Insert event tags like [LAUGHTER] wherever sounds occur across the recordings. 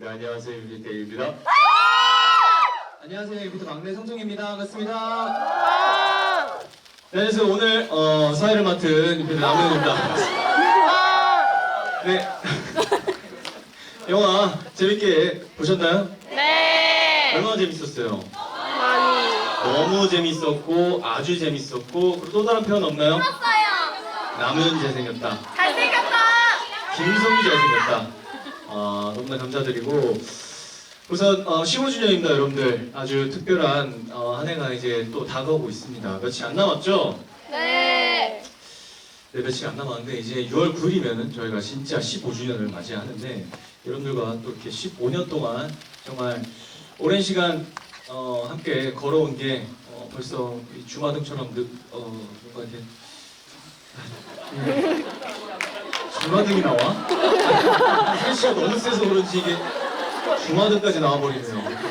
네, 안녕하세요. 유비테입니다. 안녕하세요. 유비테 막내 성종입니다. 반갑습니다. 네, 그래서 오늘 어, 사회를 맡은 유비테 남현입니다. 네. 영화 재밌게 보셨나요? 네. 얼마나 재밌었어요? 많이. 너무 재밌었고 아주 재밌었고 그리고 또 다른 표현 없나요? 남은 잘생겼다. 잘생겼다. 김성기 잘생겼다. 아, 너무나 감사드리고 우선 어, 15주년입니다, 여러분들. 아주 특별한 어, 한 해가 이제 또 다가오고 있습니다. 며칠 안 남았죠? 네. 네, 며칠 안 남았는데 이제 6월 9일이면은 저희가 진짜 15주년을 맞이하는데 여러분들과 또 이렇게 15년 동안 정말 오랜 시간 어, 함께 걸어온 게 어, 벌써 이 주마등처럼 느, 어, 뭔가 이렇게 주마등이 나와? 글씨가 너무 세서 그런지 이게 주마등까지 나와버리네요.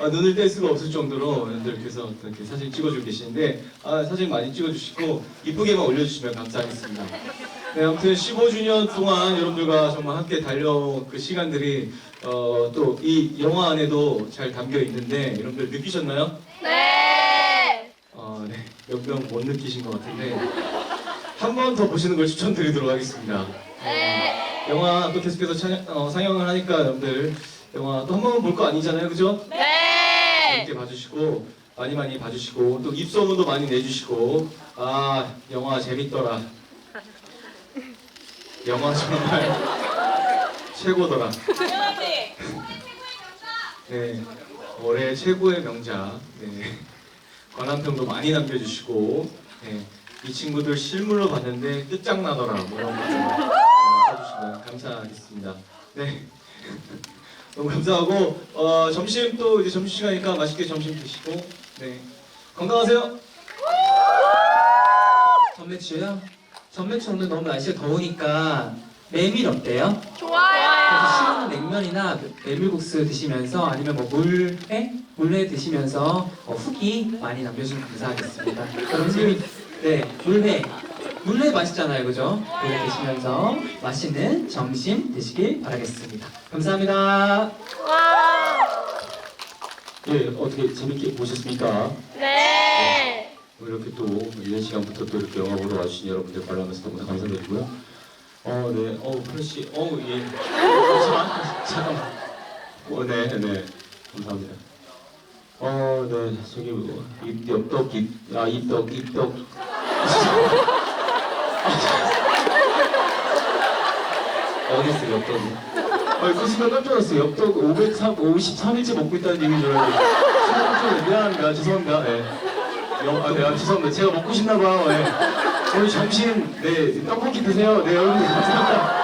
아, 눈을 뗄 수가 없을 정도로 여러분들께서 이렇게 사진 찍어주고 계시는데 아, 사진 많이 찍어주시고 이쁘게만 올려주시면 감사하겠습니다. 네, 아무튼 15주년 동안 여러분들과 정말 함께 달려온 그 시간들이 어, 또 이 영화 안에도 잘 담겨 있는데 여러분들 느끼셨나요? 네. 어, 네, 몇 명 못 느끼신 것 같은데 한 번 더 보시는 걸 추천드리도록 하겠습니다. 네. 영화 또 계속해서 찬- 어, 상영을 하니까 여러분들 영화 또 한 번 볼 거 아니잖아요, 그죠? 네. 재밌게 봐주시고 많이 많이 봐주시고 또 입소문도 많이 내주시고 아 영화 재밌더라 영화 정말 [LAUGHS] 최고더라 네 올해 최고의 명작 네 관람평도 많이 남겨주시고 네, 이 친구들 실물로 봤는데 끝장나더라 뭐 이런 거 어, 써주시면 감사하겠습니다 네 [LAUGHS] 너무 감사하고 어, 점심 또 이제 점심 시간이니까 맛있게 점심 드시고 네 건강하세요. 전매추요? 전매추 오늘 너무 날씨가 더우니까 메밀 어때요? 그래서 좋아요. 시원한 냉면이나 메밀국수 드시면서 아니면 뭐 물회? 물회 드시면서 어, 후기 많이 남겨주시면 감사하겠습니다. 점심 [LAUGHS] 네 물회 물회 맛있잖아요, 그죠? 물회 드시면서 맛있는 점심 드시길 바라겠습니다. 감사합니다. 와. 예 어떻게 재밌게 보셨습니까? 네. 뭐 이렇게 또 이런 시간부터 또 이렇게 영화 보러 와주신 여러분들 관람해서 너무 감사드리고요. 어, 네, 어, 플래시, 어, 예. [LAUGHS] 잠깐만. 어, 네, 네, 감사합니다. 어, 네, 저기 뭐, 입, 엽떡, 입, 아, 입떡, 입떡. 있어요, 엽떡이? 아니, 그 순간 깜짝 놀랐어요. 엽떡 503, 53일째 먹고 있다는 얘기인 줄 놀랐어요. 미안합니다. 죄송합니다. 예. 영, 아, 네, 아, 죄송합니다. 제가 먹고 싶나 봐요. 예. 오늘 점심, 네, 떡볶이 드세요. 네, 여러분 감사합니다.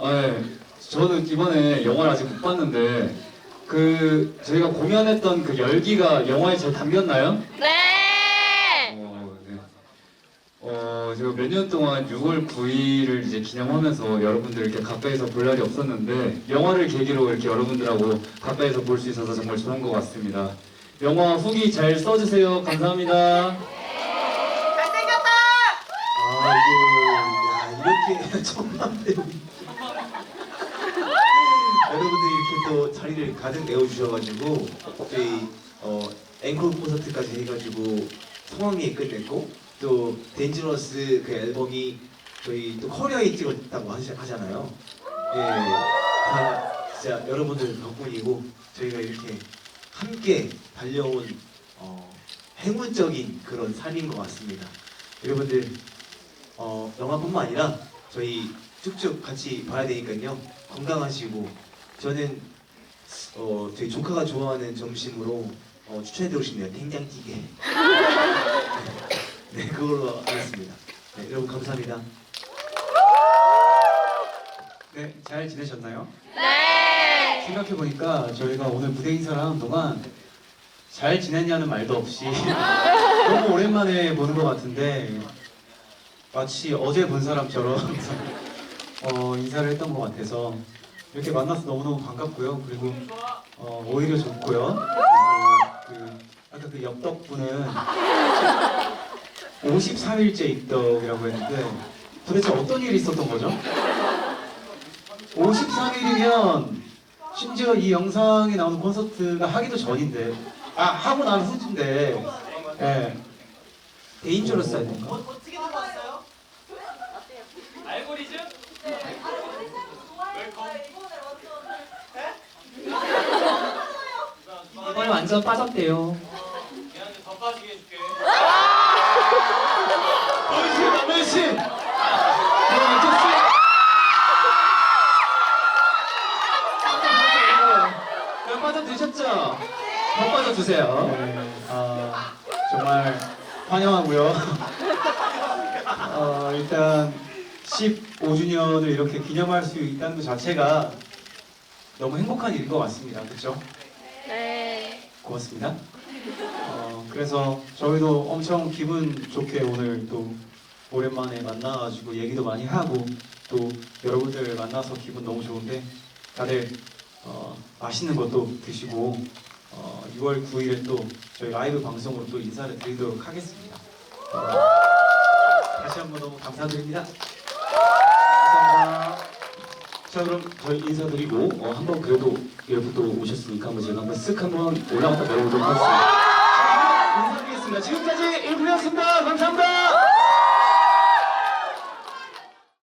아, 네. 저는 이번에 영화를 아직 못 봤는데 그 저희가 공연했던 그 열기가 영화에 잘 담겼나요? 네. 어, 네. 어, 제가 몇 년 동안 6월 9일을 이제 기념하면서 여러분들 이렇게 가까이서 볼 날이 없었는데 영화를 계기로 이렇게 여러분들하고 가까이서 볼 수 있어서 정말 좋은 것 같습니다. 영화 후기 잘 써주세요. 감사합니다. 잘생겼다. 아이고, 야, 이렇게 [LAUGHS] 천만배우. 여러분들이 이렇게 또 자리를 가득 메워주셔가지고, 저희, 어, 앵콜 콘서트까지 해가지고, 성황리에 끝냈고, 또, 덴지러스 그 앨범이 저희 또 커리어에 찍었다고 하시, 하잖아요. 예, 다 진짜 여러분들 덕분이고, 저희가 이렇게 함께 달려온, 어, 행운적인 그런 삶인 것 같습니다. 여러분들, 어, 영화뿐만 아니라 저희 쭉쭉 같이 봐야 되니까요. 건강하시고 저는 어, 저희 조카가 좋아하는 점심으로 어, 추천해드리고 싶네요. 된장찌개. [LAUGHS] 네, 그걸로 하겠습니다. 네, 여러분 감사합니다. 네, 잘 지내셨나요? 네. 생각해 보니까 저희가 오늘 무대 인사를 하는 동안 잘 지냈냐는 말도 없이 [LAUGHS] 너무 오랜만에 보는 것 같은데 마치 어제 본 사람처럼 [LAUGHS] 어, 인사를 했던 것 같아서 이렇게 만나서 너무너무 반갑고요. 그리고 어, 오히려 좋고요. 그리고 그 아까 그 엽떡분은 53일째 입덕이라고 했는데 도대체 어떤 일이 있었던 거죠? 53일이면 심지어 이 영상에 나오는 콘서트가 하기도 전인데 아 하고 난 후인데 예. 데인저러스 아닌가? 이번에 완전 빠졌대요. 보이시 남현 씨. 몇 빠져 드셨죠? 더 빠져 주세요. 네, 아, 정말 환영하고요. 어, 일단 15주년을 이렇게 기념할 수 있다는 것 자체가 너무 행복한 일인 것 같습니다. 그렇죠? 네. 고맙습니다. 어, 그래서 저희도 엄청 기분 좋게 오늘 또 오랜만에 만나가지고 얘기도 많이 하고 또 여러분들 만나서 기분 너무 좋은데 다들 어, 맛있는 것도 드시고 어, 6월 9일에 또 저희 라이브 방송으로 또 인사를 드리도록 하겠습니다. 어, 다시 한번 너무 감사드립니다. 감사합니다. 자 그럼 저희 인사드리고 어, 한번 그래도 이렇게 또 오셨으니까 한번 제가 한번 쓱 한번 올라갔다 내려오도록 하겠습니다. 인사드리겠습니다. 지금까지 1부였습니다. 감사합니다.